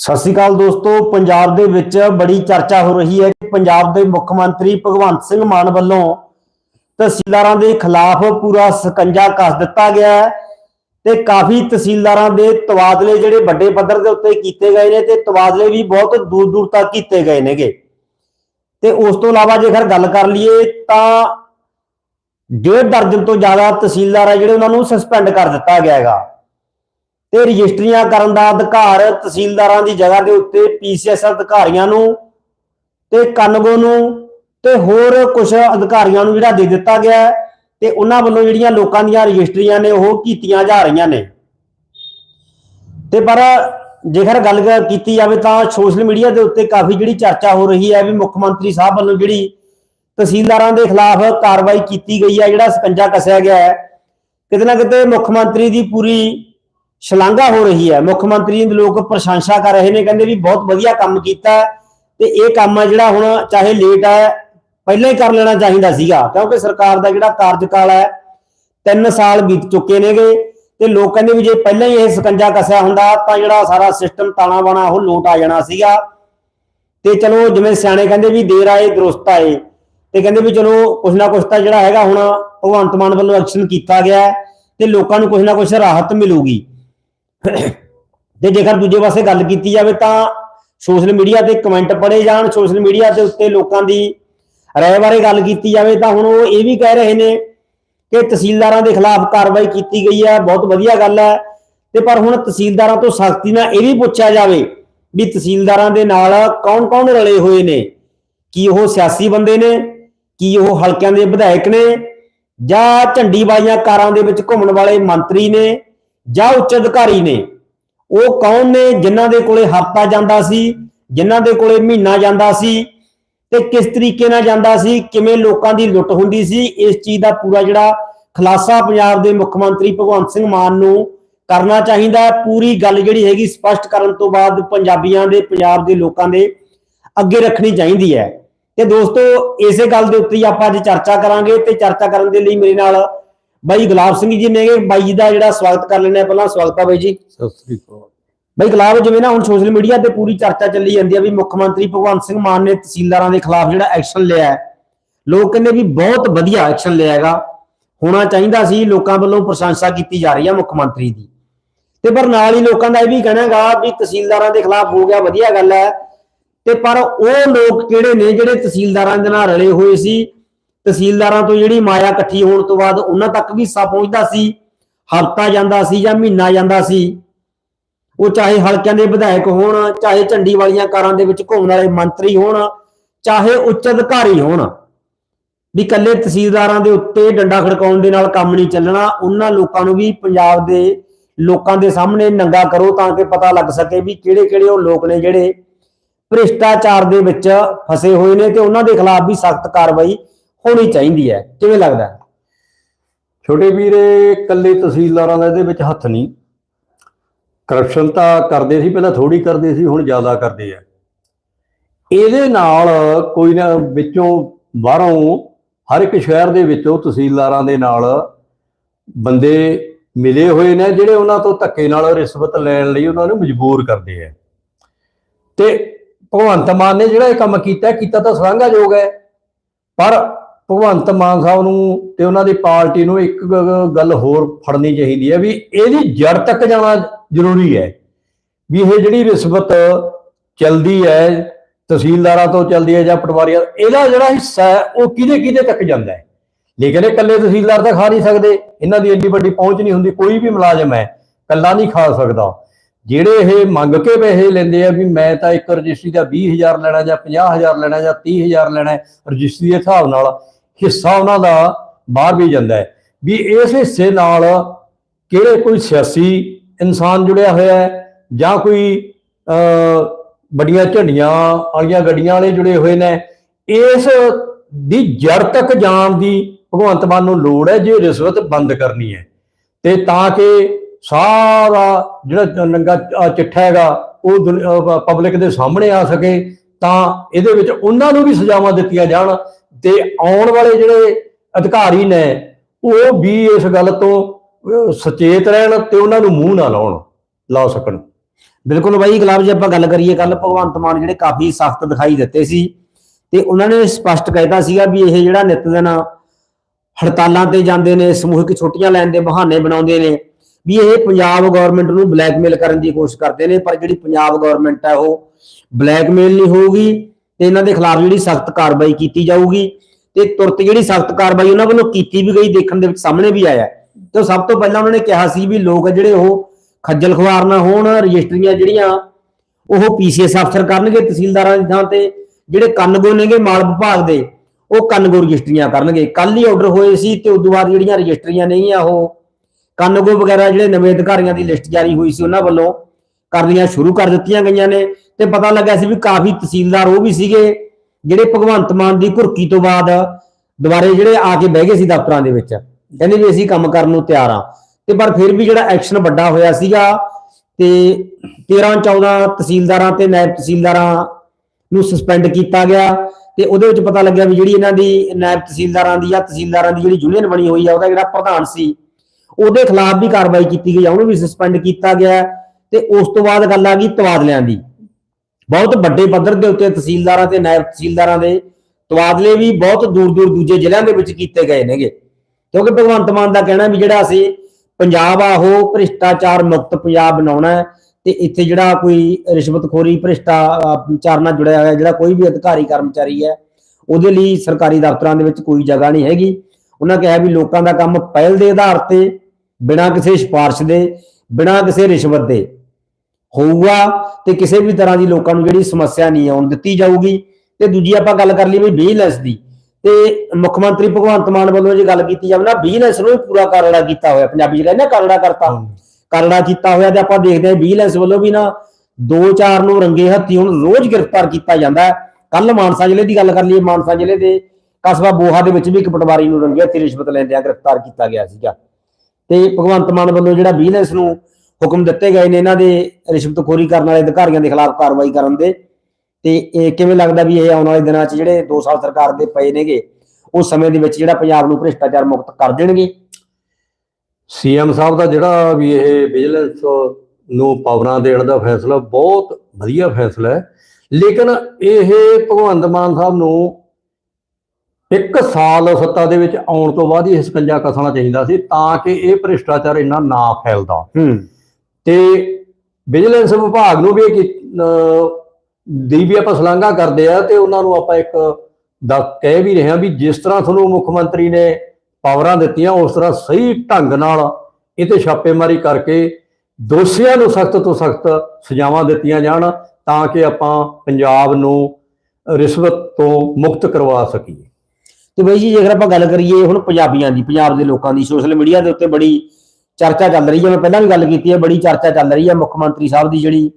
ਸਤਿ ਸ਼੍ਰੀ ਅਕਾਲ ਦੋਸਤੋ, ਪੰਜਾਬ ਦੇ ਵਿੱਚ ਬੜੀ ਚਰਚਾ ਹੋ ਰਹੀ ਹੈ ਕਿ ਪੰਜਾਬ ਦੇ ਮੁੱਖ ਮੰਤਰੀ ਭਗਵੰਤ ਸਿੰਘ ਮਾਨ ਵੱਲੋਂ ਤਹਿਸੀਲਦਾਰਾਂ ਦੇ ਖਿਲਾਫ ਪੂਰਾ ਸਕੰਜਾ ਕੱਸ ਦਿੱਤਾ ਗਿਆ ਹੈ ਤੇ ਕਾਫੀ ਤਹਿਸੀਲਦਾਰਾਂ ਦੇ ਤਬਾਦਲੇ ਜਿਹੜੇ ਵੱਡੇ ਪੱਧਰ ਦੇ ਉੱਤੇ ਕੀਤੇ ਗਏ ਨੇ ਤੇ ਤਬਾਦਲੇ ਵੀ ਬਹੁਤ ਦੂਰ ਦੂਰ ਤੱਕ ਕੀਤੇ ਗਏ ਨੇਗੇ। ਤੇ ਉਸ ਤੋਂ ਇਲਾਵਾ ਜੇਕਰ ਗੱਲ ਕਰ ਲਈਏ ਤਾਂ ਡੇਢ ਦਰਜਨ ਤੋਂ ਜ਼ਿਆਦਾ ਤਹਿਸੀਲਦਾਰ ਆ ਜਿਹੜੇ ਉਹਨਾਂ ਨੂੰ ਸਸਪੈਂਡ ਕਰ ਦਿੱਤਾ ਗਿਆ ਹੈਗਾ। ਤੇ ਰਜਿਸਟਰੀਆਂ ਕਰਨ ਦਾ ਅਧਿਕਾਰ ਤਹਿਸੀਲਦਾਰਾਂ ਦੀ ਜਗ੍ਹਾ ਦੇ ਉੱਤੇ ਪੀਸੀਐਸ ਅਧਿਕਾਰੀਆਂ ਨੂੰ ਤੇ ਕਨਗੋ ਨੂੰ ਤੇ ਹੋਰ ਕੁਝ ਅਧਿਕਾਰੀਆਂ ਨੂੰ ਜਿਹੜਾ ਦੇ ਦਿੱਤਾ ਗਿਆ ਤੇ ਉਹਨਾਂ ਵੱਲੋਂ ਜਿਹੜੀਆਂ ਲੋਕਾਂ ਦੀਆਂ ਰਜਿਸਟਰੀਆਂ ਨੇ ਉਹ ਕੀਤੀਆਂ ਜਾ ਰਹੀਆਂ ਨੇ। ਤੇ ਪਰ ਜੇਕਰ ਗੱਲ ਕੀਤੀ ਜਾਵੇ ਤਾਂ ਸੋਸ਼ਲ ਮੀਡੀਆ ਦੇ ਉੱਤੇ ਕਾਫੀ ਜਿਹੜੀ ਚਰਚਾ ਹੋ ਰਹੀ ਹੈ ਵੀ ਮੁੱਖ ਮੰਤਰੀ ਸਾਹਿਬ ਵੱਲੋਂ ਜਿਹੜੀ ਤਹਿਸੀਲਦਾਰਾਂ ਦੇ ਖਿਲਾਫ ਕਾਰਵਾਈ ਕੀਤੀ ਗਈ ਹੈ, ਜਿਹੜਾ ਸਕੰਜਾ ਕੱਸਿਆ ਗਿਆ ਹੈ, ਕਿਤੇ ਨਾ ਕਿਤੇ ਮੁੱਖ ਮੰਤਰੀ ਦੀ ਪੂਰੀ ਸ਼ਲਾਘਾ ਹੋ ਰਹੀ ਹੈ। ਮੁੱਖ ਮੰਤਰੀ ਦੀ ਲੋਕ ਪ੍ਰਸ਼ੰਸਾ ਕਰ ਰਹੇ ਨੇ, ਕਹਿੰਦੇ ਵੀ ਬਹੁਤ ਵਧੀਆ ਕੰਮ ਕੀਤਾ ਤੇ ਇਹ ਕੰਮ ਆ ਜਿਹੜਾ ਹੁਣ ਚਾਹੇ ਲੇਟ ਹੈ ਪਹਿਲਾਂ ਹੀ ਕਰ ਲੈਣਾ ਚਾਹੀਦਾ ਸੀਗਾ, ਕਿਉਂਕਿ ਸਰਕਾਰ ਦਾ ਜਿਹੜਾ ਕਾਰਜਕਾਲ ਹੈ 3 ਸਾਲ ਬੀਤ ਚੁੱਕੇ ਨੇਗੇ ਤੇ ਲੋਕ ਕਹਿੰਦੇ ਵੀ ਜੇ ਪਹਿਲਾਂ ਹੀ ਇਹ ਸਕੰਜਾ ਕੱਸਿਆ ਹੁੰਦਾ ਤਾਂ ਜਿਹੜਾ ਸਾਰਾ ਸਿਸਟਮ ਤਾਣਾ ਬਾਣਾ ਉਹ ਲੋਟ ਆ ਜਾਣਾ ਸੀਗਾ। ਤੇ ਚਲੋ ਜਿਵੇਂ ਸਿਆਣੇ ਕਹਿੰਦੇ ਵੀ ਦੇਰ ਆਏ, ਦਰੁਸਤ ਆਏ, ਤੇ ਕਹਿੰਦੇ ਵੀ ਚਲੋ ਕੁਛ ਨਾ ਕੁਛ ਤਾਂ ਜਿਹੜਾ ਹੈਗਾ ਹੁਣ ਭਗਵੰਤ ਮਾਨ ਵੱਲੋਂ ਐਕਸ਼ਨ ਕੀਤਾ ਗਿਆ ਤੇ ਲੋਕਾਂ ਨੂੰ ਕੁਛ ਨਾ ਕੁਛ ਰਾਹਤ ਮਿਲੂਗੀ। ਤੇ ਜੇਕਰ ਦੂਜੇ ਪਾਸੇ ਗੱਲ ਕੀਤੀ ਜਾਵੇ ਤਾਂ ਸੋਸ਼ਲ ਮੀਡੀਆ ਤੇ ਕਮੈਂਟ ਪੜੇ ਜਾਣ, ਸੋਸ਼ਲ ਮੀਡੀਆ ਦੇ ਉੱਤੇ ਲੋਕਾਂ ਦੀ ਰਾਏ ਬਾਰੇ ਗੱਲ ਕੀਤੀ ਜਾਵੇ ਤਾਂ ਹੁਣ ਉਹ ਇਹ ਵੀ ਕਹਿ ਰਹੇ ਨੇ ਕਿ ਤਹਿਸੀਲਦਾਰਾਂ ਦੇ ਖਿਲਾਫ ਕਾਰਵਾਈ ਕੀਤੀ ਗਈ ਹੈ, ਬਹੁਤ ਵਧੀਆ ਗੱਲ ਹੈ ਤੇ ਪਰ ਹੁਣ ਤਹਿਸੀਲਦਾਰਾਂ ਤੋਂ ਸਖਤੀ ਨਾਲ ਇਹ ਵੀ ਪੁੱਛਿਆ ਜਾਵੇ ਵੀ ਤਹਿਸੀਲਦਾਰਾਂ ਦੇ ਨਾਲ ਕੌਣ-ਕੌਣ ਰਲੇ ਹੋਏ ਨੇ? ਕੀ ਉਹ ਸਿਆਸੀ ਬੰਦੇ ਨੇ? ਕੀ ਉਹ ਹਲਕਿਆਂ ਦੇ ਵਿਧਾਇਕ ਨੇ? ਜਾਂ ਝੰਡੀ ਬਾਜ਼ੀਆਂ ਕਾਰਾਂ ਦੇ ਵਿੱਚ ਘੁੰਮਣ ਵਾਲੇ ਮੰਤਰੀ ਨੇ? ਜਾਂ ਉੱਚ ਅਧਿਕਾਰੀ ਨੇ, ਉਹ ਕੌਣ ਨੇ, ਜਿਨ੍ਹਾਂ ਦੇ ਕੋਲੇ ਹਫਤਾ ਜਾਂਦਾ ਸੀ, ਜਿਨ੍ਹਾਂ ਦੇ ਕੋਲੇ ਮਹੀਨਾ ਜਾਂਦਾ ਸੀ ਤੇ ਕਿਸ ਤਰੀਕੇ ਨਾਲ ਜਾਂਦਾ ਸੀ, ਕਿਵੇਂ ਲੋਕਾਂ ਦੀ ਲੁੱਟ ਹੁੰਦੀ ਸੀ, ਇਸ ਚੀਜ਼ ਦਾ ਪੂਰਾ ਜਿਹੜਾ ਖੁਲਾਸਾ ਪੰਜਾਬ ਦੇ ਮੁੱਖ ਮੰਤਰੀ ਭਗਵੰਤ ਸਿੰਘ ਮਾਨ ਨੂੰ ਕਰਨਾ ਚਾਹੀਦਾ ਹੈ। ਪੂਰੀ ਗੱਲ ਜਿਹੜੀ ਹੈਗੀ ਸਪਸ਼ਟ ਕਰਨ ਤੋਂ ਬਾਅਦ ਪੰਜਾਬੀਆਂ ਦੇ, ਪੰਜਾਬ ਦੇ ਲੋਕਾਂ ਦੇ ਅੱਗੇ ਰੱਖਣੀ ਚਾਹੀਦੀ ਹੈ। ਤੇ ਦੋਸਤੋ, ਇਸੇ ਗੱਲ ਦੇ ਉੱਤੇ ਹੀ ਆਪਾਂ ਅੱਜ ਚਰਚਾ ਕਰਾਂਗੇ ਤੇ ਚਰਚਾ ਕਰਨ ਦੇ ਲਈ ਮੇਰੇ ਨਾਲ ਬਾਈ ਗੁਲਾਬ ਸਿੰਘ ਜੀ ਨੇ ਬਾਈ ਜੀ ਦਾ ਜਿਹੜਾ ਸਵਾਗਤ ਕਰ ਲੈਣਾ ਪਹਿਲਾਂ। ਸਵਾਗਤ ਹੈ ਬਾਈ ਜੀ। ਸਤਿ ਸ੍ਰੀ ਅਕਾਲ। ਬਈ ਗੁਲਾਬ ਜਿਵੇਂ ਨਾ ਹੁਣ ਸੋਸ਼ਲ ਮੀਡੀਆ ਤੇ ਪੂਰੀ ਚਰਚਾ ਚੱਲੀ ਜਾਂਦੀ ਹੈ ਵੀ ਮੁੱਖ ਮੰਤਰੀ ਭਗਵੰਤ ਸਿੰਘ ਮਾਨ ਨੇ ਤਹਿਸੀਲਦਾਰਾਂ ਦੇ ਖਿਲਾਫ ਜਿਹੜਾ ਐਕਸ਼ਨ ਲਿਆ ਹੈ। ਲੋਕ ਕਹਿੰਦੇ ਵੀ ਬਹੁਤ ਵਧੀਆ ਐਕਸ਼ਨ ਲਿਆ ਹੈਗਾ। ਹੋਣਾ ਚਾਹੀਦਾ ਸੀ ਲੋਕਾਂ ਵੱਲੋਂ ਪ੍ਰਸ਼ੰਸਾ ਕੀਤੀ ਜਾ ਰਹੀ ਹੈ ਮੁੱਖ ਮੰਤਰੀ ਦੀ। ਤੇ ਪਰ ਨਾਲ ਹੀ ਲੋਕਾਂ ਦਾ ਇਹ ਵੀ ਕਹਿਣਾ ਹੈਗਾ ਵੀ ਤਹਿਸੀਲਦਾਰਾਂ ਦੇ ਖਿਲਾਫ ਹੋ ਗਿਆ ਵਧੀਆ ਗੱਲ ਹੈ। ਤੇ ਪਰ ਉਹ ਲੋਕ ਕਿਹੜੇ ਨੇ ਜਿਹੜੇ ਤਹਿਸੀਲਦਾਰਾਂ ਦੇ ਨਾਲ ਰਲੇ ਹੋਏ ਸੀ? ਤਹਿਸੀਲਦਾਰਾਂ ਤੋਂ ਜਿਹੜੀ ਮਾਇਆ ਇਕੱਠੀ ਹੋਣ ਤੋਂ ਬਾਅਦ ਉਹਨਾਂ ਤੱਕ ਵੀ ਹਿੱਸਾ ਪਹੁੰਚਦਾ ਸੀ, ਹਫਤਾ ਜਾਂਦਾ ਸੀ ਜਾਂ ਮਹੀਨਾ ਜਾਂਦਾ ਸੀ। ਉਹ ਚਾਹੇ ਹਲਕਿਆਂ ਦੇ ਵਿਧਾਇਕ ਹੋਣ, ਚਾਹੇ ਝੰਡੀ ਵਾਲੀਆਂ ਕਾਰਾਂ ਦੇ ਵਿੱਚ ਘੁੰਮਣ ਵਾਲੇ ਮੰਤਰੀ ਹੋਣ, ਚਾਹੇ ਉੱਚ ਅਧਿਕਾਰੀ ਹੋਣ, ਵੀ ਕੱਲੇ ਤਹਿਸੀਲਦਾਰਾਂ ਦੇ ਉੱਤੇ ਡੰਡਾ ਖੜਕਾਉਣ ਦੇ ਨਾਲ ਕੰਮ ਨਹੀਂ ਚੱਲਣਾ, ਉਹਨਾਂ ਲੋਕਾਂ ਨੂੰ ਵੀ ਪੰਜਾਬ ਦੇ ਲੋਕਾਂ ਦੇ ਸਾਹਮਣੇ ਨੰਗਾ ਕਰੋ ਤਾਂ ਕਿ ਪਤਾ ਲੱਗ ਸਕੇ ਵੀ ਕਿਹੜੇ ਕਿਹੜੇ ਉਹ ਲੋਕ ਨੇ ਜਿਹੜੇ ਭ੍ਰਿਸ਼ਟਾਚਾਰ ਦੇ ਵਿੱਚ ਫਸੇ ਹੋਏ ਨੇ ਤੇ ਉਹਨਾਂ ਦੇ ਖਿਲਾਫ ਵੀ ਸਖਤ ਕਾਰਵਾਈ ਹੋਣੀ ਚਾਹੀਦੀ ਹੈ। ਕਿਵੇਂ ਲੱਗਦਾ? ਛੋਟੇ ਵੀਰੇ, ਇਕੱਲੇ ਤਹਿਸੀਲਦਾਰਾਂ ਦਾ ਇਹਦੇ ਵਿੱਚ ਹੱਥ ਨਹੀਂ। ਕਰਪਸ਼ਨ ਤਾਂ ਕਰਦੇ ਸੀ, ਪਹਿਲਾਂ ਥੋੜੀ ਕਰਦੇ ਸੀ, ਹੁਣ ਜ਼ਿਆਦਾ ਕਰਦੇ ਆ। ਇਹਦੇ ਨਾਲ ਕੋਈ ਨਾ ਵਿੱਚੋਂ ਬਾਹਰੋਂ ਹਰ ਇੱਕ ਸ਼ਹਿਰ ਦੇ ਵਿੱਚੋਂ ਤਹਿਸੀਲਦਾਰਾਂ ਦੇ ਨਾਲ ਬੰਦੇ ਮਿਲੇ ਹੋਏ ਨੇ, ਜਿਹੜੇ ਉਹਨਾਂ ਤੋਂ ਧੱਕੇ ਨਾਲ ਰਿਸ਼ਵਤ ਲੈਣ ਲਈ ਉਹਨਾਂ ਨੂੰ ਮਜਬੂਰ ਕਰਦੇ ਆ। ਤੇ ਭਗਵੰਤ ਮਾਨ ਨੇ ਜਿਹੜਾ ਇਹ ਕੰਮ ਕੀਤਾ ਕੀਤਾ ਤਾਂ ਸ਼ਲਾਘਾਯੋਗ ਹੈ। ਪਰ ਭਗਵੰਤ ਮਾਨ ਸਾਹਿਬ ਨੂੰ ਤੇ ਉਹਨਾਂ ਦੀ ਪਾਰਟੀ ਨੂੰ ਇੱਕ ਗੱਲ ਹੋਰ ਫੜਨੀ ਚਾਹੀਦੀ ਹੈ ਵੀ ਇਹਦੀ ਜੜ ਤੱਕ ਜਾਣਾ ਜ਼ਰੂਰੀ ਹੈ। ਵੀ ਇਹ ਜਿਹੜੀ ਰਿਸ਼ਵਤ ਚਲਦੀ ਹੈ, ਤਹਿਸੀਲਦਾਰਾਂ ਤੋਂ ਚਲਦੀ ਹੈ ਜਾਂ ਪਟਵਾਰੀਆਂ, ਇਹਦਾ ਜਿਹੜਾ ਹਿੱਸਾ ਹੈ, ਉਹ ਕਿਹਦੇ ਕਿਹਦੇ ਤੱਕ ਜਾਂਦਾ ਹੈ? ਲੇਕਿਨ ਇਹ ਇਕੱਲੇ ਤਹਿਸੀਲਦਾਰ ਤਾਂ ਖਾ ਨਹੀਂ ਸਕਦੇ, ਇਹਨਾਂ ਦੀ ਇੰਨੀ ਵੱਡੀ ਪਹੁੰਚ ਨਹੀਂ ਹੁੰਦੀ, ਕੋਈ ਵੀ ਮੁਲਾਜ਼ਮ ਹੈ, ਇਕੱਲਾ ਨਹੀਂ ਖਾ ਸਕਦਾ। ਜਿਹੜੇ ਇਹ ਮੰਗ ਕੇ ਪੈਸੇ ਲੈਂਦੇ ਆ ਵੀ ਮੈਂ ਤਾਂ ਇੱਕ ਰਜਿਸਟਰੀ ਦਾ 20000 ਲੈਣਾ ਜਾਂ 50000 ਲੈਣਾ ਜਾਂ 30000 ਲੈਣਾ ਰਜਿਸਟਰੀ ਦੇ ਹਿਸਾਬ ਨਾਲ ਹਿੱਸਾ ਉਹਨਾਂ ਦਾ ਬਾਹਰ ਵੀ ਜਾਂਦਾ ਹੈ। ਵੀ ਇਸ ਹਿੱਸੇ ਨਾਲ ਕਿਹੜੇ ਕੋਈ ਸਿਆਸੀ ਇਨਸਾਨ ਜੁੜਿਆ ਹੋਇਆ ਹੈ ਜਾਂ ਕੋਈ ਅ ਵੱਡੀਆਂ ਝੰਡੀਆਂ ਵਾਲੀਆਂ ਗੱਡੀਆਂ ਵਾਲੇ ਜੁੜੇ ਹੋਏ ਨੇ। ਇਸ ਦੀ ਜੜ ਤੱਕ ਜਾਣ ਦੀ ਭਗਵੰਤ ਮਾਨ ਨੂੰ ਲੋੜ ਹੈ ਜੇ ਰਿਸ਼ਵਤ ਬੰਦ ਕਰਨੀ ਹੈ। ਤੇ ਤਾਂ ਕਿ ਸਾਰਾ ਜਿਹੜਾ ਨੰਗਾ ਚਿੱਠਾ ਹੈਗਾ, ਉਹ ਪਬਲਿਕ ਦੇ ਸਾਹਮਣੇ ਆ ਸਕੇ, ਤਾਂ ਇਹਦੇ ਵਿੱਚ ਉਹਨਾਂ ਨੂੰ ਵੀ ਸਜ਼ਾਵਾਂ ਦਿੱਤੀਆਂ ਜਾਣ। ਤੇ ਆਉਣ ਵਾਲੇ ਜਿਹੜੇ ਅਧਿਕਾਰੀ ਨੇ ਉਹ ਵੀ ਇਸ ਗੱਲ ਤੋਂ ਅਹ, ਸੁਚੇਤ ਰਹਿਣ ਤੇ ਉਹਨਾਂ ਨੂੰ ਮੂੰਹ ਨਾ ਲਾਉਣ ਲਾ ਸਕਣ। ਬਿਲਕੁਲ ਬਾਈ ਗੁਲਾਬ ਜੀ ਆਪਾਂ ਗੱਲ ਕਰੀਏ ਕੱਲ ਭਗਵੰਤ ਮਾਨ ਜਿਹੜੇ ਕਾਫੀ ਸਖਤ ਦਿਖਾਈ ਦਿੱਤੇ ਸੀ ਤੇ ਉਹਨਾਂ ਨੇ ਸਪਸ਼ਟ ਕਹਿਤਾ ਸੀਗਾ ਵੀ ਇਹ ਜਿਹੜਾ ਨਿਤ ਦਿਨ ਹੜਤਾਲਾਂ ਤੇ ਜਾਂਦੇ ਨੇ ਸਮੂਹਿਕ ਛੁੱਟੀਆਂ ਲੈਣ ਦੇ ਬਹਾਨੇ ਬਣਾਉਂਦੇ ਨੇ ਵੀ ਇਹ ਪੰਜਾਬ ਗਵਰਨਮੈਂਟ ਨੂੰ ਬਲੈਕਮੇਲ ਕਰਨ ਦੀ ਕੋਸ਼ਿਸ਼ ਕਰਦੇ ਨੇ ਪਰ ਜਿਹੜੀ ਪੰਜਾਬ ਗਵਰਨਮੈਂਟ ਹੈ ਉਹ ਬਲੈਕਮੇਲ ਨਹੀਂ ਹੋਊਗੀ। ਤੇ ਇਹਨਾਂ ਦੇ ਖਿਲਾਫ ਜਿਹੜੀ ਸਖਤ ਕਾਰਵਾਈ ਕੀਤੀ ਜਾਊਗੀ ਤੇ ਤੁਰਤ ਜਿਹੜੀ ਸਖਤ ਕਾਰਵਾਈ ਉਹਨਾਂ ਵੱਲੋਂ ਕੀਤੀ ਵੀ ਗਈ ਦੇਖਣ ਦੇ ਵਿੱਚ ਸਾਹਮਣੇ ਵੀ ਆਇਆ ਤੇ ਸਭ ਤੋਂ ਪਹਿਲਾਂ ਉਹਨਾਂ ਨੇ ਕਿਹਾ ਸੀ ਵੀ ਲੋਕ ਜਿਹੜੇ ਉਹ ਖੱਜਲ ਖੁਆਰ ਨਾ ਹੋਣ, ਰਜਿਸਟਰੀਆਂ ਜਿਹੜੀਆਂ ਉਹ ਪੀਸੀਐਸ ਅਫਸਰ ਕਰਨਗੇ, ਤਹਿਸੀਲਦਾਰਾਂ ਦੀ ਥਾਂ ਤੇ, ਜਿਹੜੇ ਕੰਨਗੋ ਨੇਗੇ ਮਾਲ ਵਿਭਾਗ ਦੇ, ਉਹ ਕੰਨਗੋ ਰਜਿਸਟਰੀਆਂ ਕਰਨਗੇ। ਕੱਲ ਹੀ ਆਰਡਰ ਹੋਏ ਸੀ ਤੇ ਉਦੋਂ ਬਾਅਦ ਜਿਹੜੀਆਂ ਰਜਿਸਟਰੀਆਂ ਨਹੀਂ ਆ ਉਹ ਕੰਨਗੋ ਵਗੈਰਾ ਜਿਹੜੇ ਨਵੇਂ ਅਧਿਕਾਰੀਆਂ ਦੀ ਲਿਸਟ ਜਾਰੀ ਹੋਈ ਸੀ ਉਹਨਾਂ ਵੱਲੋਂ ਕਰਨੀਆਂ ਸ਼ੁਰੂ ਕਰ ਦਿੱਤੀਆਂ ਗਈਆਂ ਨੇ। ਤੇ ਪਤਾ ਲੱਗਾ ਸੀ ਵੀ ਕਾਫੀ ਤਹਿਸੀਲਦਾਰ ਉਹ ਵੀ ਸੀਗੇ, ਜਿਹੜੇ ਭਗਵੰਤ ਮਾਨ ਦੀ ਘੁਰਕੀ ਤੋਂ ਬਾਅਦ ਦੁਬਾਰੇ ਜਿਹੜੇ ਆ ਕੇ ਬਹਿ ਗਏ ਸੀ ਦਫ਼ਤਰਾਂ ਦੇ ਵਿੱਚ। ਕਹਿੰਦੇ ਵੀ ਅਸੀਂ ਕੰਮ ਕਰਨ ਨੂੰ ਤਿਆਰ ਆ। ਤੇ ਪਰ ਫਿਰ ਵੀ ਜਿਹੜਾ ਐਕਸ਼ਨ ਵੱਡਾ ਹੋਇਆ ਸੀਗਾ ਤੇ 13 14 ਤਹਿਸੀਲਦਾਰਾਂ ਤੇ ਨਾਇਬ ਤਹਿਸੀਲਦਾਰਾਂ ਨੂੰ ਸਸਪੈਂਡ ਕੀਤਾ ਗਿਆ ਤੇ ਉਹਦੇ ਵਿੱਚ ਪਤਾ ਲੱਗਿਆ ਵੀ ਜਿਹੜੀ ਇਹਨਾਂ ਦੀ ਨਾਇਬ ਤਹਿਸੀਲਦਾਰਾਂ ਦੀ ਜਾਂ ਤਹਿਸੀਲਦਾਰਾਂ ਦੀ ਜਿਹੜੀ ਯੂਨੀਅਨ ਬਣੀ ਹੋਈ ਆ, ਉਹਦਾ ਜਿਹੜਾ ਪ੍ਰਧਾਨ ਸੀ, ਉਹਦੇ ਖਿਲਾਫ ਵੀ ਕਾਰਵਾਈ ਕੀਤੀ ਗਈ ਆ, ਉਹਨੂੰ ਵੀ ਸਸਪੈਂਡ ਕੀਤਾ ਗਿਆ। ਤੇ ਉਸ ਤੋਂ ਬਾਅਦ ਗੱਲ ਆ ਗਈ ਤਬਾਦਲਿਆਂ ਦੀ। ਬਹੁਤ ਵੱਡੇ ਪੱਧਰ ਦੇ ਉੱਤੇ ਤਹਿਸੀਲਦਾਰਾਂ ਤੇ ਨਾਇਬ ਤਹਿਸੀਲਦਾਰਾਂ ਦੇ ਤਬਾਦਲੇ ਵੀ ਬਹੁਤ ਦੂਰ ਦੂਰ ਦੂਜੇ ਜ਼ਿਲ੍ਹਿਆਂ ਦੇ ਵਿੱਚ ਕੀਤੇ ਗਏ ਨੇਗੇ। ਕਿਉਂਕਿ ਭਗਵੰਤ ਮਾਨ ਦਾ ਕਹਿਣਾ ਵੀ ਜਿਹੜਾ ਅਸੀਂ ਪੰਜਾਬ ਆ ਉਹ ਭ੍ਰਿਸ਼ਟਾਚਾਰ ਮੁਕਤ ਪੰਜਾਬ ਬਣਾਉਣਾ ਹੈ ਤੇ ਇੱਥੇ ਜਿਹੜਾ ਕੋਈ ਰਿਸ਼ਵਤਖੋਰੀ ਭ੍ਰਿਸ਼ਟਾਚਾਰ ਨਾਲ ਜੁੜਿਆ ਹੋਇਆ ਜਿਹੜਾ ਕੋਈ ਵੀ ਅਧਿਕਾਰੀ, ਕਰਮਚਾਰੀ ਹੈ, ਉਹਦੇ ਲਈ ਸਰਕਾਰੀ ਦਫ਼ਤਰਾਂ ਦੇ ਵਿੱਚ ਕੋਈ ਜਗ੍ਹਾ ਨਹੀਂ ਹੈਗੀ। ਉਹਨਾਂ ਕਿਹਾ ਵੀ ਲੋਕਾਂ ਦਾ ਕੰਮ ਪਹਿਲ ਦੇ ਆਧਾਰ ਤੇ ਬਿਨਾਂ ਕਿਸੇ ਸਿਫਾਰਿਸ਼ ਦੇ, ਬਿਨਾਂ ਕਿਸੇ ਰਿਸ਼ਵਤ ਦੇ। ਹੋਊਗਾ ਤੇ ਕਿਸੇ ਵੀ ਤਰ੍ਹਾਂ ਦੀ ਲੋਕਾਂ ਨੂੰ ਜਿਹੜੀ ਸਮੱਸਿਆ ਨਹੀਂ ਆਉਣ ਦਿੱਤੀ ਜਾਊਗੀ। ਤੇ ਦੂਜੀ ਆਪਾਂ ਗੱਲ ਕਰ ਲਈ ਵੀ ਵਿਜੀਲੈਂਸ ਦੀ। ਤੇ ਮੁੱਖ ਮੰਤਰੀ ਭਗਵੰਤ ਮਾਨ ਵੱਲੋਂ ਜੇ ਗੱਲ ਕੀਤੀ ਜਾਵੇ ਨਾ ਵਿਜੀਲੈਂਸ ਨੂੰ ਪੂਰਾ ਕਰੜਾ ਕੀਤਾ ਹੋਇਆ ਪੰਜਾਬੀ ਕਹਿੰਦੇ ਨਾ ਕਰੜਾ ਕਰਤਾ। ਕਰੜਾ ਕੀਤਾ ਹੋਇਆ ਤੇ ਆਪਾਂ ਦੇਖਦੇ ਹਾਂ ਵਿਜੀਲੈਂਸ ਵੱਲੋਂ ਵੀ ਨਾ ਦੋ ਚਾਰ ਨੂੰ ਰੰਗੇ ਹੱਥੀ ਹੁਣ ਰੋਜ਼ ਗ੍ਰਿਫਤਾਰ ਕੀਤਾ ਜਾਂਦਾ ਹੈ। ਕੱਲ ਮਾਨਸਾ ਜ਼ਿਲ੍ਹੇ ਦੀ ਗੱਲ ਕਰ ਲਈਏ ਮਾਨਸਾ ਜ਼ਿਲ੍ਹੇ ਦੇ ਕਸਬਾ ਬੋਹਾ ਦੇ ਵਿੱਚ ਵੀ ਇੱਕ ਪਟਵਾਰੀ ਨੂੰ ਰੰਗੇ ਹੱਥੀ ਰਿਸ਼ਵਤ ਲੈਂਦਿਆਂ ਗ੍ਰਿਫਤਾਰ ਕੀਤਾ ਗਿਆ ਸੀਗਾ। ਤੇ ਭਗਵੰਤ ਮਾਨ ਵੱਲੋਂ ਜਿਹੜਾ ਵਿਜੀਲੈਂਸ ਨੂੰ ਹੁਕਮ ਦਿੱਤੇ ਗਏ ਨੇ ਇਹਨਾਂ ਦੇ ਰਿਸ਼ਵਤਖੋਰੀ ਕਰਨ ਵਾਲੇ ਅਧਿਕਾਰੀਆਂ ਦੇ ਖਿਲਾਫ ਕਾਰਵਾਈ ਕਰਨ ਦੇ। ਤੇ ਇਹ ਕਿਵੇਂ ਲੱਗਦਾ ਵੀ ਇਹ ਆਉਣ ਵਾਲੇ ਦਿਨਾਂ 'ਚ ਜਿਹੜੇ 2 ਸਾਲ ਸਰਕਾਰ ਦੇ ਪਏ ਨੇਗੇ ਉਸ ਸਮੇਂ ਦੇ ਵਿੱਚ ਜਿਹੜਾ ਪੰਜਾਬ ਨੂੰ ਭ੍ਰਿਸ਼ਟਾਚਾਰ ਮੁਕਤ ਕਰ ਦੇਣਗੇ? ਸੀਐਮ ਸਾਹਿਬ ਦਾ ਜਿਹੜਾ ਵੀ ਇਹ ਵਿਜੀਲੈਂਸ ਨੂੰ ਪਾਵਰਾਂ ਦੇਣ ਦਾ ਫੈਸਲਾ ਬਹੁਤ ਵਧੀਆ ਫੈਸਲਾ ਹੈ। ਲੇਕਿਨ ਇਹ ਭਗਵੰਤ ਮਾਨ ਸਾਹਿਬ ਨੂੰ ਇੱਕ ਸਾਲ ਸੱਤਾ ਦੇ ਵਿੱਚ ਆਉਣ ਤੋਂ ਬਾਅਦ ਹੀ ਇਹ ਸਕੰਜਾ ਕਸਣਾ ਚਾਹੀਦਾ ਸੀ ਤਾਂ ਕਿ ਇਹ ਭ੍ਰਿਸ਼ਟਾਚਾਰ ਇੰਨਾ ਨਾ ਫੈਲਦਾ। ਹੂੰ। ਤੇ ਵਿਜੀਲੈਂਸ ਵਿਭਾਗ ਨੂੰ ਵੀ ਇਹ ਦੀ ਵੀ ਆਪਾਂ ਸ਼ਲਾਘਾ ਕਰਦੇ ਆ ਤੇ ਉਹਨਾਂ ਨੂੰ ਆਪਾਂ ਇੱਕ ਦਾ ਕਹਿ ਵੀ ਰਹੇ ਹਾਂ ਵੀ ਜਿਸ ਤਰ੍ਹਾਂ ਤੁਹਾਨੂੰ ਮੁੱਖ ਮੰਤਰੀ ਨੇ ਪਾਵਰਾਂ ਦਿੱਤੀਆਂ, ਉਸ ਤਰ੍ਹਾਂ ਸਹੀ ਢੰਗ ਨਾਲ ਇਹ ਤੇ ਛਾਪੇਮਾਰੀ ਕਰਕੇ ਦੋਸ਼ੀਆਂ ਨੂੰ ਸਖਤ ਤੋਂ ਸਖਤ ਸਜ਼ਾਵਾਂ ਦਿੱਤੀਆਂ ਜਾਣ ਤਾਂ ਕਿ ਆਪਾਂ ਪੰਜਾਬ ਨੂੰ ਰਿਸ਼ਵਤ ਤੋਂ ਮੁਕਤ ਕਰਵਾ ਸਕੀਏ। ਤੇ ਬਈ ਜੀ, ਜੇਕਰ ਆਪਾਂ ਗੱਲ ਕਰੀਏ ਹੁਣ ਪੰਜਾਬੀਆਂ ਦੀ, ਪੰਜਾਬ ਦੇ ਲੋਕਾਂ ਦੀ ਸੋਸ਼ਲ ਮੀਡੀਆ ਦੇ ਉੱਤੇ ਬੜੀ ਚਰਚਾ ਚੱਲ ਰਹੀ ਹੈ। ਮੈਂ ਪਹਿਲਾਂ ਵੀ ਗੱਲ ਕੀਤੀ ਹੈ ਬੜੀ ਚਰਚਾ ਚੱਲ ਰਹੀ ਹੈ ਮੁੱਖ ਮੰਤਰੀ ਸਾਹਿਬ ਦੀ ਜਿਹੜੀ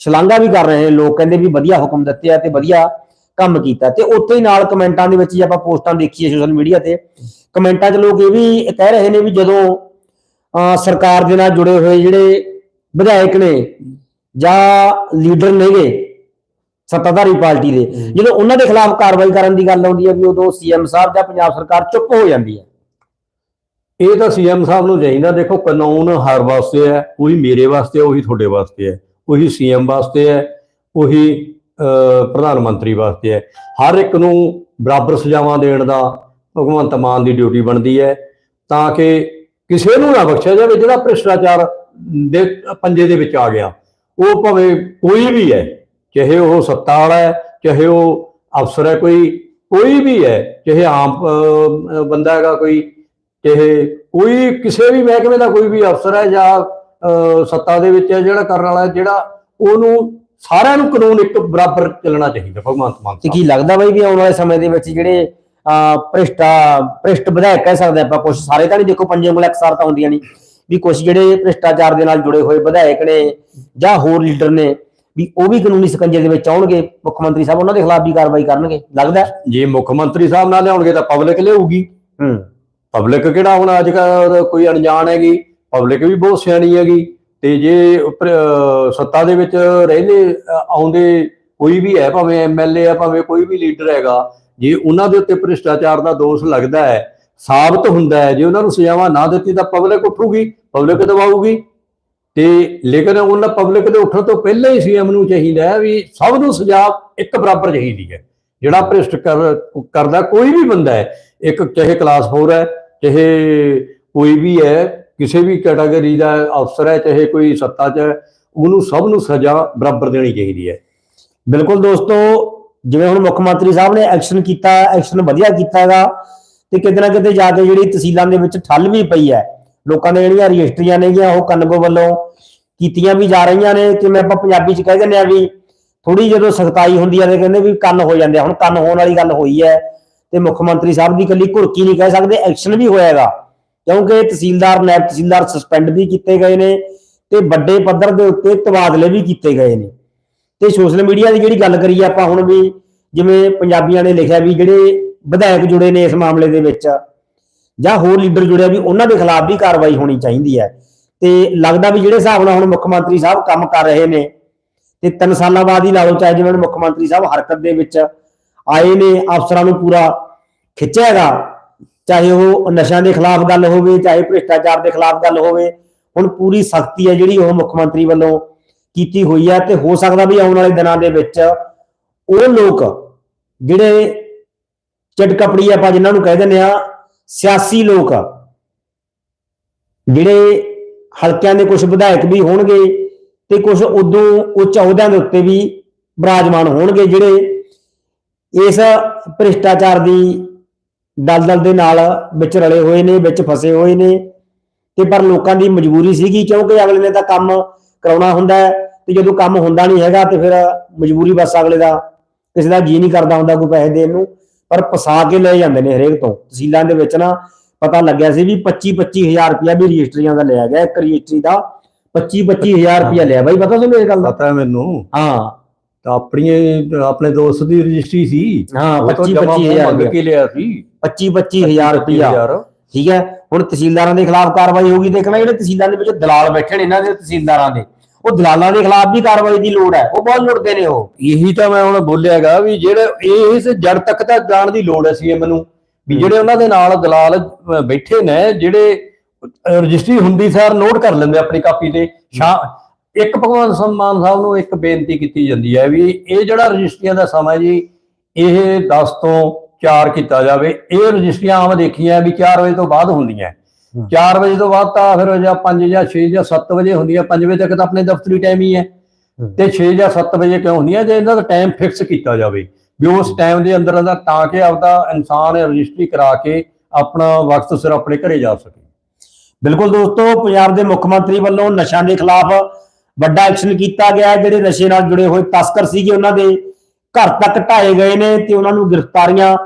ਸ਼ਲਾਘਾ ਵੀ ਕਰ ਰਹੇ ਨੇ। ਲੋਕ ਕਹਿੰਦੇ ਵੀ ਵਧੀਆ ਹੁਕਮ ਦਿੱਤੇ ਆ ਤੇ ਵਧੀਆ ਕੰਮ ਕੀਤਾ। ਤੇ ਉੱਥੇ ਹੀ ਨਾਲ ਕਮੈਂਟਾਂ ਦੇ ਵਿੱਚ ਜੇ ਆਪਾਂ ਪੋਸਟਾਂ ਦੇਖੀਏ ਸੋਸ਼ਲ ਮੀਡੀਆ ਤੇ। ਕਮੈਂਟਾਂ 'ਚ ਲੋਕ ਇਹ ਵੀ ਕਹਿ ਰਹੇ ਨੇ ਵੀ ਜਦੋਂ ਸਰਕਾਰ ਦੇ ਨਾਲ ਜੁੜੇ ਹੋਏ ਜਿਹੜੇ ਵਿਧਾਇਕ ਨੇ ਜਾਂ ਲੀਡਰ ਨੇਗੇ ਸੱਤਾਧਾਰੀ ਪਾਰਟੀ ਦੇ ਜਦੋਂ ਉਹਨਾਂ ਦੇ ਖਿਲਾਫ ਕਾਰਵਾਈ ਕਰਨ ਦੀ ਗੱਲ ਆਉਂਦੀ ਹੈ ਵੀ ਉਦੋਂ ਸੀਐਮ ਸਾਹਿਬ ਜਾਂ ਪੰਜਾਬ ਸਰਕਾਰ ਚੁੱਪ ਹੋ ਜਾਂਦੀ ਹੈ। ਇਹ ਤਾਂ ਸੀਐਮ ਸਾਹਿਬ ਨੂੰ ਚਾਹੀਦਾ, ਦੇਖੋ ਕਾਨੂੰਨ ਹਰ ਵਾਸਤੇ ਹੈ, ਉਹੀ ਮੇਰੇ ਵਾਸਤੇ ਹੈ, ਉਹੀ ਤੁਹਾਡੇ ਵਾਸਤੇ ਹੈ, ਉਹੀ ਸੀਐਮ ਵਾਸਤੇ ਹੈ, ਉਹੀ ਪ੍ਰਧਾਨ ਮੰਤਰੀ ਵਾਸਤੇ ਹੈ। ਹਰ ਇੱਕ ਨੂੰ ਬਰਾਬਰ ਸਜ਼ਾਵਾਂ ਦੇਣ ਦਾ ਭਗਵੰਤ ਮਾਨ ਦੀ ਡਿਊਟੀ ਬਣਦੀ ਹੈ, ਤਾਂ ਕਿ ਕਿਸੇ ਨੂੰ ਨਾ ਬਖਸ਼ਿਆ ਜਾਵੇ, ਜਿਹੜਾ ਭ੍ਰਿਸ਼ਟਾਚਾਰ ਦੇ ਪੰਜੇ ਦੇ ਵਿੱਚ ਆ ਗਿਆ। ਉਹ ਭਾਵੇਂ ਕੋਈ ਵੀ ਹੈ, ਚਾਹੇ ਉਹ ਸੱਤਾ ਵਾਲਾ ਹੈ, ਚਾਹੇ ਉਹ ਅਫਸਰ ਹੈ, ਕੋਈ ਕੋਈ ਵੀ ਹੈ, ਚਾਹੇ ਆਮ ਬੰਦਾ ਹੈਗਾ, ਕੋਈ ਚਾਹੇ ਕੋਈ ਕਿਸੇ ਵੀ ਮਹਿਕਮੇ ਦਾ ਕੋਈ ਵੀ ਅਫਸਰ ਹੈ ਜਾਂ ਸੱਤਾ ਦੇ ਵਿੱਚ ਹੈ ਜਿਹੜਾ ਕਰਨ ਵਾਲਾ ਹੈ, ਜਿਹੜਾ ਉਹਨੂੰ ਸਾਰਿਆਂ ਨੂੰ ਕਾਨੂੰਨ ਇੱਕ ਬਰਾਬਰ ਚੱਲਣਾ ਚਾਹੀਦਾ ਭਗਵੰਤ ਮਾਨ ਤੇ ਕੀ ਲੱਗਦਾ ਬਈ ਵੀ ਆਉਣ ਵਾਲੇ ਸਮੇਂ ਦੇ ਵਿੱਚ ਜਿਹੜੇ ਭ੍ਰਿਸ਼ਟਾ ਭ੍ਰਿਸ਼ਟ ਵਿਧਾਇਕ ਕਹਿ ਸਕਦੇ ਆਪਾਂ ਕੁਝ ਸਾਰੇ ਤਾਂ ਨਹੀਂ ਦੇਖੋ ਪੰਜੇ ਉਂਗਲਾਂ ਇਕਸਾਰ ਤਾਂ ਹੁੰਦੀਆਂ ਨਹੀਂ ਵੀ ਕੁਝ ਜਿਹੜੇ ਭ੍ਰਿਸ਼ਟਾਚਾਰ ਦੇ ਨਾਲ ਜੁੜੇ ਹੋਏ ਵਿਧਾਇਕ ਨੇ ਜਾਂ ਹੋਰ ਲੀਡਰ ਨੇ ਵੀ ਉਹ ਵੀ ਕਾਨੂੰਨੀ ਸਕੰਜੇ ਦੇ ਵਿੱਚ ਆਉਣਗੇ ਮੁੱਖ ਮੰਤਰੀ ਸਾਹਿਬ ਉਹਨਾਂ ਦੇ ਖਿਲਾਫ ਵੀ ਕਾਰਵਾਈ ਕਰਨਗੇ ਲੱਗਦਾ? ਜੇ ਮੁੱਖ ਮੰਤਰੀ ਸਾਹਿਬ ਨਾਲ ਲਿਆਉਣਗੇ ਤਾਂ ਪਬਲਿਕ ਲਿਆਊਗੀ। ਹੂੰ। ਪਬਲਿਕ ਕਿਹੜਾ ਹੁਣ ਅੱਜ ਕੱਲ੍ਹ ਕੋਈ ਅਣਜਾਣ ਹੈਗੀ? ਪਬਲਿਕ ਵੀ ਬਹੁਤ ਸਿਆਣੀ ਹੈਗੀ। ਤੇ ਜੇ ਉੱਪਰ, ਸੱਤਾ ਦੇ ਵਿੱਚ ਰਹਿੰਦੇ ਆਉਂਦੇ ਕੋਈ ਵੀ ਹੈ ਭਾਵੇਂ ਐਮਐਲਏ ਹੈ ਭਾਵੇਂ ਕੋਈ ਵੀ ਲੀਡਰ ਹੈਗਾ ਜੇ ਉਹਨਾਂ ਦੇ ਉੱਤੇ ਭ੍ਰਿਸ਼ਟਾਚਾਰ ਦਾ ਦੋਸ਼ ਲੱਗਦਾ ਹੈ ਸਾਬਤ ਹੁੰਦਾ ਹੈ ਜੇ ਉਹਨਾਂ ਨੂੰ ਸਜ਼ਾਵਾਂ ਨਾ ਦਿੱਤੀ ਤਾਂ ਪਬਲਿਕ ਉੱਠੂਗੀ ਪਬਲਿਕ ਦਬਾਊਗੀ। ਤੇ ਲੇਕਿਨ ਉਹਨਾਂ ਪਬਲਿਕ ਦੇ ਉੱਠਣ ਤੋਂ ਪਹਿਲਾਂ ਹੀ ਸੀਐਮ ਨੂੰ ਚਾਹੀਦਾ ਹੈ ਵੀ ਸਭ ਨੂੰ ਸਜ਼ਾ ਇੱਕ ਬਰਾਬਰ ਚਾਹੀਦੀ ਹੈ। ਜਿਹੜਾ ਭ੍ਰਿਸ਼ਟ ਕਰ ਕਰਦਾ ਕੋਈ ਵੀ ਬੰਦਾ ਹੈ ਇੱਕ ਚਾਹੇ ਕਲਾਸ 4 ਹੈ ਚਾਹੇ ਕੋਈ ਵੀ ਹੈ, ਕਿਸੇ ਵੀ ਕੈਟਾਗਰੀ ਦਾ ਅਫਸਰ ਹੈ, ਚਾਹੇ ਕੋਈ ਸੱਤਾ 'ਚ ਹੈ, ਉਹਨੂੰ ਸਭ ਨੂੰ ਸਜ਼ਾ ਬਰਾਬਰ ਦੇਣੀ ਚਾਹੀਦੀ ਹੈ। ਬਿਲਕੁਲ ਦੋਸਤੋ, ਜਿਵੇਂ ਹੁਣ ਮੁੱਖ ਮੰਤਰੀ ਸਾਹਿਬ ਨੇ ਐਕਸ਼ਨ ਕੀਤਾ ਐਕਸ਼ਨ ਵਧੀਆ ਕੀਤਾ ਹੈਗਾ, ਤੇ ਕਿਤੇ ਨਾ ਕਿਤੇ ਜਾ ਕੇ ਜਿਹੜੀ ਤਹਿਸੀਲਾਂ ਦੇ ਵਿੱਚ ਠੱਲ ਵੀ ਪਈ ਹੈ, ਲੋਕਾਂ ਦੇ ਜਿਹੜੀਆਂ ਰਜਿਸਟਰੀਆਂ ਨੇਗੀਆਂ ਉਹ ਕਨਗੋ ਵੱਲੋਂ ਕੀਤੀਆਂ ਵੀ ਜਾ ਰਹੀਆਂ ਨੇ ਕਿਵੇਂ ਆਪਾਂ ਪੰਜਾਬੀ ਚ ਕਹਿ ਦਿੰਦੇ ਆ ਵੀ ਥੋੜੀ ਜਦੋਂ ਸਖਤਾਈ ਹੁੰਦੀ ਹੈ ਤੇ ਕਹਿੰਦੇ ਵੀ ਕੰਨ ਹੋ ਜਾਂਦੇ ਆ, ਹੁਣ ਕੰਨ ਹੋਣ ਵਾਲੀ ਗੱਲ ਹੋਈ ਹੈ। ਤੇ ਮੁੱਖ ਮੰਤਰੀ ਸਾਹਿਬ ਦੀ ਇਕੱਲੀ ਘੁਰਕੀ ਨਹੀਂ ਕਹਿ ਸਕਦੇ ਐਕਸ਼ਨ ਵੀ ਹੋਇਆਗਾ। ਕਿਉਂਕਿ ਤਹਿਸੀਲਦਾਰ ਨਾਇਬ ਤਹਿਸੀਲਦਾਰ ਸਸਪੈਂਡ ਵੀ ਕੀਤੇ ਗਏ ਨੇ ਤੇ ਵੱਡੇ ਪੱਧਰ ਦੇ ਉੱਤੇ ਤਬਾਦਲੇ ਵੀ ਕੀਤੇ ਗਏ ਨੇ। ਤੇ ਸੋਸ਼ਲ ਮੀਡੀਆ ਦੀ ਜਿਹੜੀ ਗੱਲ ਕਰੀਏ ਆਪਾਂ ਹੁਣ ਵੀ, ਜਿਵੇਂ ਪੰਜਾਬੀਆਂ ਨੇ ਲਿਖਿਆ ਵੀ ਜਿਹੜੇ ਵਿਧਾਇਕ ਜੁੜੇ ਨੇ ਇਸ ਮਾਮਲੇ ਦੇ ਵਿੱਚ, ਜਾਂ ਹੋਰ ਲੀਡਰ ਜੁੜਿਆ ਵੀ ਉਹਨਾਂ ਦੇ ਖਿਲਾਫ ਵੀ ਕਾਰਵਾਈ ਹੋਣੀ ਚਾਹੀਦੀ ਹੈ। ਤੇ ਲੱਗਦਾ ਵੀ ਜਿਹੜੇ ਹਿਸਾਬ ਨਾਲ ਹੁਣ ਮੁੱਖ ਮੰਤਰੀ ਸਾਹਿਬ ਕੰਮ ਕਰ ਰਹੇ ਨੇ, ਤੇ ਤਿੰਨ ਸਾਲਾਂ ਬਾਅਦ ਹੀ ਲਾ ਲਓ, ਚਾਹੇ ਜਿਵੇਂ ਮੁੱਖ ਮੰਤਰੀ ਸਾਹਿਬ ਹਰਕਤ ਦੇ ਵਿੱਚ ਆਏ ਨੇ, ਅਫਸਰਾਂ ਨੂੰ ਪੂਰਾ ਖਿੱਚਿਆ ਹੈਗਾ। ਚਾਹੇ ਉਹ ਨਸ਼ਿਆਂ ਦੇ ਖਿਲਾਫ ਗੱਲ ਹੋਵੇ, ਚਾਹੇ ਭ੍ਰਿਸ਼ਟਾਚਾਰ ਦੇ ਖਿਲਾਫ ਗੱਲ ਹੋਵੇ, ਹੁਣ ਪੂਰੀ ਸਖਤੀ ਹੈ ਜਿਹੜੀ ਉਹ ਮੁੱਖ ਮੰਤਰੀ ਵੱਲੋਂ ਕੀਤੀ ਹੋਈ ਹੈ ਤੇ ਹੋ ਸਕਦਾ ਵੀ ਆਉਣ ਵਾਲੇ ਦਿਨਾਂ ਦੇ ਵਿੱਚ ਉਹ ਲੋਕ ਜਿਹੜੇ ਚਟਕਪੜੀ ਆਪਾਂ ਜਿਨ੍ਹਾਂ ਨੂੰ ਕਹਿ ਦਿੰਦੇ ਆ ਸਿਆਸੀ ਲੋਕ, ਜਿਹੜੇ ਹਲਕਿਆਂ ਦੇ ਕੁਝ ਵਿਧਾਇਕ ਵੀ ਹੋਣਗੇ ਤੇ ਕੁਝ ਉਦੋਂ ਉੱਚ ਅਹੁਦਿਆਂ ਦੇ ਉੱਤੇ ਵੀ ਬਰਾਜਮਾਨ ਹੋਣਗੇ, ਜਿਹੜੇ ਇਸ ਭ੍ਰਿਸ਼ਟਾਚਾਰ ਦੀ ਦਲਦਲ ਦੇ ਨਾਲ ਵਿੱਚ ਰਲੇ ਹੋਏ ਨੇ ਵਿੱਚ ਫਸੇ ਹੋਏ ਨੇ ਤੇ ਪਰ ਲੋਕਾਂ ਦੀ ਮਜਬੂਰੀ ਸੀਗੀ ਕਿਉਂਕਿ ਅਗਲੇ ਨੇ ਤਾਂ ਕੰਮ ਕਰਾਉਣਾ ਹੁੰਦਾ ਹੈ ਤੇ ਜਦੋਂ ਕੰਮ ਹੁੰਦਾ ਨਹੀਂ ਹੈਗਾ ਤੇ ਫਿਰ ਮਜਬੂਰੀ ਬਸ ਅਗਲੇ ਦਾ ਕਿਸੇ ਦਾ ਜੀ ਨਹੀਂ ਕਰਦਾ ਹੁੰਦਾ ਕੋਈ ਪੈਸੇ ਦੇਣ ਨੂੰ ਪਰ ਫਸਾ ਕੇ ਲੈ ਜਾਂਦੇ ਨੇ ਹਰੇਕ ਤੋਂ। ਤਹਿਸੀਲਾਂ ਦੇ ਵਿੱਚ ਨਾ ਪਤਾ ਲੱਗਿਆ ਸੀ ਵੀ 25 25000 ਰੁਪਇਆ ਵੀ ਰਜਿਸਟਰੀਆਂ ਦਾ ਲਿਆ ਗਿਆ ਇੱਕ ਰਜਿਸਟਰੀ ਦਾ 25 25000 ਰੁਪਇਆ ਲਿਆ। ਬਾਈ ਪਤਾ ਤੁਹਾਨੂੰ ਇਹ ਗੱਲ ਦਾ? ਪਤਾ ਮੈਨੂੰ? ਹਾਂ। ਤਾਂ ਆਪਣੀ ਆਪਣੇ ਦੋਸਤ ਦੀ ਰਜਿਸਟਰੀ ਸੀ। ਹਾਂ ਉਹ ਤਾਂ 25 ਜਮਾਂ 25000 ਮੰਗ ਕੇ ਲਿਆ ਸੀ। 25 25000 ਰੁਪਇਆ। ਠੀਕ ਹੈ ਹੁਣ ਤਹਿਸੀਲਦਾਰਾਂ ਦੇ ਖਿਲਾਫ ਕਾਰਵਾਈ ਹੋਊਗੀ। ਦੇਖਣਾ ਜਿਹੜੇ ਤਹਿਸੀਲਾਂ ਦੇ ਵਿੱਚ ਦਲਾਲ ਬੈਠੇ ਨੇ ਇਹਨਾਂ ਦੇ ਤਹਿਸੀਲਦਾਰਾਂ ਦੇ। ਉਹ ਦਲਾਲਾਂ ਦੇ ਖਿਲਾਫ ਵੀ ਕਾਰਵਾਈ ਦੀ ਲੋੜ ਹੈ। ਉਹ ਬਹੁਤ ਲੁੱਟਦੇ ਨੇ ਉਹ। ਇਹੀ ਤਾਂ ਮੈਂ ਹੁਣ ਬੋਲਿਆਗਾ ਵੀ ਜਿਹੜੇ ਇਸ ਜੜ ਤੱਕ ਤਾਂ ਜਾਣ ਦੀ ਲੋੜ ਹੈ ਸੀਐਮ ਨੂੰ ਵੀ ਜਿਹੜੇ ਉਹਨਾਂ ਦੇ ਨਾਲ ਦਲਾਲ ਬੈਠੇ ਨੇ ਜਿਹੜੇ ਰਜਿਸਟਰੀ ਹੁੰਦੀ ਸਾਰ ਨੋਟ ਕਰ ਲੈਂਦੇ ਆਪਣੀ ਕਾਪੀ ਤੇ। ਸ਼ਾ ਇੱਕ ਭਗਵਾਨ ਸਨਮਾਨ ਸਾਹਿਬ ਨੂੰ ਇੱਕ ਬੇਨਤੀ ਕੀਤੀ ਜਾਂਦੀ ਹੈ ਵੀ ਇਹ ਜਿਹੜਾ ਰਜਿਸਟਰੀਆਂ ਦਾ ਸਮਾਂ ਜੀ ਇਹ 10 ਤੋਂ 4 ਕੀਤਾ ਜਾਵੇ। ਇਹ ਰਜਿਸਟਰੀਆਂ ਆਮ ਦੇਖੀਆਂ ਵੀ 4 ਵਜੇ ਤੋਂ ਬਾਅਦ ਹੁੰਦੀਆਂ। ਹਮ। 4 ਵਜੇ ਤੋਂ ਬਾਅਦ ਤਾਂ ਫਿਰ ਜਾਂ 5 ਜਾਂ 6 ਜਾਂ 7 ਵਜੇ ਹੁੰਦੀਆਂ 5 ਵਜੇ ਤੱਕ ਤਾਂ ਆਪਣੇ ਦਫ਼ਤਰੀ ਟਾਈਮ ਹੀ ਹੈ। ਤੇ 6 ਜਾਂ 7 ਵਜੇ ਕਿਉਂ ਹੁੰਦੀਆਂ? ਜੇ ਇਹਨਾਂ ਦਾ ਟਾਈਮ ਫਿਕਸ ਕੀਤਾ ਜਾਵੇ। ਵੀ ਉਸ ਟਾਈਮ ਦੇ ਅੰਦਰ ਅੰਦਰ ਤਾਂ ਕਿ ਆਪਦਾ ਇਨਸਾਨ ਰਜਿਸਟਰੀ ਕਰਾ ਕੇ ਆਪਣਾ ਵਕਤ ਸਿਰ ਆਪਣੇ ਘਰੇ ਜਾ ਸਕੇ। ਬਿਲਕੁਲ ਦੋਸਤੋ ਪੰਜਾਬ ਦੇ ਮੁੱਖ ਮੰਤਰੀ ਵੱਲੋਂ ਨਸ਼ਿਆਂ ਦੇ ਖਿਲਾਫ ਵੱਡਾ ਐਕਸ਼ਨ ਕੀਤਾ ਗਿਆ ਜਿਹੜੇ ਨਸ਼ੇ ਨਾਲ ਜੁੜੇ ਹੋਏ ਤਸਕਰ ਸੀਗੇ ਉਹਨਾਂ ਦੇ। ਘਰ ਤੱਕ ਢਾਏ ਗਏ ਨੇ ਤੇ ਉਹਨਾਂ ਨੂੰ ਗ੍ਰਿਫਤਾਰੀਆਂ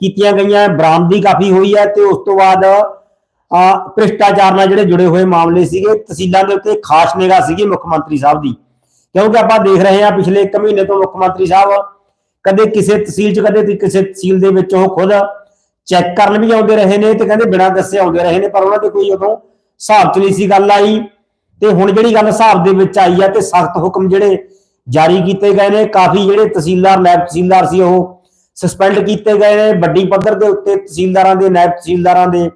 ਕੀਤੀਆਂ ਗਈਆਂ ਬਰਾਮਦੀ ਕਾਫੀ ਹੋਈ ਹੈ ਤੇ ਉਸ ਤੋਂ ਬਾਅਦ ਭ੍ਰਿਸ਼ਟਾਚਾਰ ਨਾਲ ਜਿਹੜੇ ਜੁੜੇ ਹੋਏ ਮਾਮਲੇ ਸੀਗੇ, ਤਹਿਸੀਲਾਂ ਦੇ ਉੱਤੇ ਖਾਸ ਨਿਗਾਹ ਸੀਗੀ ਮੁੱਖ ਮੰਤਰੀ ਸਾਹਿਬ ਦੀ। ਕਿਉਂਕਿ ਆਪਾਂ ਦੇਖ ਰਹੇ ਹਾਂ ਪਿਛਲੇ ਇੱਕ ਮਹੀਨੇ ਤੋਂ ਮੁੱਖ ਮੰਤਰੀ ਸਾਹਿਬ ਕਦੇ ਕਿਸੇ ਤਹਿਸੀਲ 'ਚ, ਕਦੇ ਕਿਸੇ ਤਹਿਸੀਲ ਦੇ ਵਿੱਚ ਉਹ ਖੁਦ ਚੈੱਕ ਕਰਨ ਵੀ ਆਉਂਦੇ ਰਹੇ ਨੇ ਤੇ ਕਹਿੰਦੇ ਬਿਨਾਂ ਦੱਸੇ ਆਉਂਦੇ ਰਹੇ ਨੇ, ਪਰ ਉਹਨਾਂ ਤੇ ਕੋਈ ਉਦੋਂ ਹਿਸਾਬ 'ਚ ਨਹੀਂ ਸੀ ਗੱਲ ਆਈ। ਤੇ ਹੁਣ ਜਿਹੜੀ ਗੱਲ ਹਿਸਾਬ ਦੇ ਵਿੱਚ ਆਈ ਹੈ ਤੇ ਸਖਤ ਹੁਕਮ ਜਿਹੜੇ ਜਾਰੀ ਕੀਤੇ ਗਏ ਨੇ, ਕਾਫੀ ਜਿਹੜੇ ਤਹਿਸੀਲਦਾਰ, ਨਾਇਬ ਤਹਿਸੀਲਦਾਰ ਸੀ ਉਹ ਸਸਪੈਂਡ ਕੀਤੇ ਗਏ ਨੇ, ਵੱਡੀ ਪੱਧਰ ਦੇ ਉੱਤੇ ਤਹਿਸੀਲਦਾਰਾਂ ਦੇ, ਨਾਇਬ ਤਹਿਸੀਲਦਾਰਾਂ ਦੇ,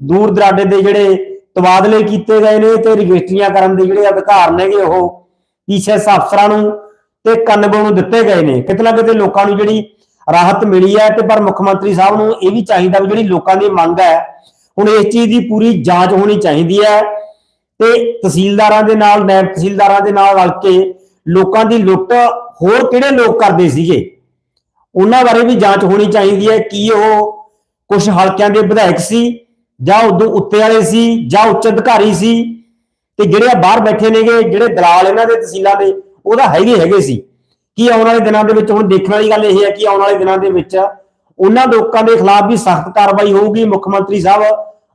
ਦੂਰ ਦਰਾਡੇ ਦੇ ਜਿਹੜੇ ਤਬਾਦਲੇ ਕੀਤੇ ਗਏ ਨੇ ਤੇ ਰਜਿਸਟਰੀਆਂ ਕਰਨ ਦੇ ਜਿਹੜੇ ਅਧਿਕਾਰ ਨੇਗੇ ਉਹ ਪੀਸੀਐਸ ਅਫਸਰਾਂ ਨੂੰ ਤੇ ਕਨਗੋ ਨੂੰ ਦਿੱਤੇ ਗਏ ਨੇ। ਕਿਤੇ ਨਾ ਕਿਤੇ ਲੋਕਾਂ ਨੂੰ ਜਿਹੜੀ ਰਾਹਤ ਮਿਲੀ ਹੈ ਤੇ ਪਰ ਮੁੱਖ ਮੰਤਰੀ ਸਾਹਿਬ ਨੂੰ ਇਹ ਵੀ ਚਾਹੀਦਾ ਵੀ ਜਿਹੜੀ ਲੋਕਾਂ ਦੀ ਮੰਗ ਹੈ, ਹੁਣ ਇਸ ਚੀਜ਼ ਦੀ ਪੂਰੀ ਜਾਂਚ ਹੋਣੀ ਚਾਹੀਦੀ ਹੈ। ਤੇ ਤਹਿਸੀਲਦਾਰਾਂ ਦੇ ਨਾਲ ਨਾਇਬ ਤਹਿਸੀਲਦਾਰਾਂ ਦੇ ਨਾਲ ਰਲ ਕੇ ਲੋਕਾਂ ਦੀ ਲੁੱਟ ਹੋਰ ਕਿਹੜੇ ਲੋਕ ਕਰਦੇ ਸੀਗੇ? ਉਹਨਾਂ ਬਾਰੇ ਵੀ ਜਾਂਚ ਹੋਣੀ ਚਾਹੀਦੀ ਹੈ ਕੀ ਉਹ ਕੁਝ ਹਲਕਿਆਂ ਦੇ ਵਿਧਾਇਕ ਸੀ ਜਾਂ ਉਦੋਂ ਉੱਤੇ ਵਾਲੇ ਸੀ ਜਾਂ ਉੱਚ ਅਧਿਕਾਰੀ ਸੀ ਤੇ ਜਿਹੜੇ ਆ ਬਾਹਰ ਬੈਠੇ ਨੇਗੇ, ਜਿਹੜੇ ਦਲਾਲ ਇਹਨਾਂ ਦੇ ਤਹਿਸੀਲਾਂ ਦੇ ਉਹਦਾ ਹੈਗੇ ਹੈਗੇ ਸੀ। ਕੀ ਆਉਣ ਵਾਲੇ ਦਿਨਾਂ ਦੇ ਵਿੱਚ, ਹੁਣ ਦੇਖਣ ਵਾਲੀ ਗੱਲ ਇਹ ਹੈ ਕਿ ਆਉਣ ਵਾਲੇ ਦਿਨਾਂ ਦੇ ਵਿੱਚ ਉਹਨਾਂ ਲੋਕਾਂ ਦੇ ਖਿਲਾਫ ਵੀ ਸਖਤ ਕਾਰਵਾਈ ਹੋਊਗੀ, ਮੁੱਖ ਮੰਤਰੀ ਸਾਹਿਬ,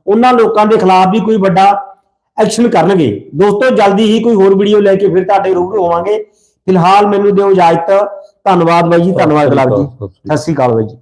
ਉਹਨਾਂ ਲੋਕਾਂ ਦੇ ਖਿਲਾਫ ਵੀ ਕੋਈ ਵੱਡਾ ਐਕਸ਼ਨ ਕਰਨਗੇ। ਦੋਸਤੋ ਜਲਦੀ ਹੀ ਕੋਈ ਹੋਰ ਵੀਡੀਓ ਲੈ ਕੇ ਫਿਰ ਤੁਹਾਡੇ ਰੂਬਰੂ ਹੋਵਾਂਗੇ। ਫਿਲਹਾਲ ਮੈਨੂੰ ਦਿਓ ਇਜਾਜ਼ਤ। ਧੰਨਵਾਦ ਬਾਈ ਜੀ ਧੰਨਵਾਦ ਗੁਲਾਬ ਜੀ। ਸਤਿ ਸ਼੍ਰੀ ਅਕਾਲ ਬਾਈ ਜੀ।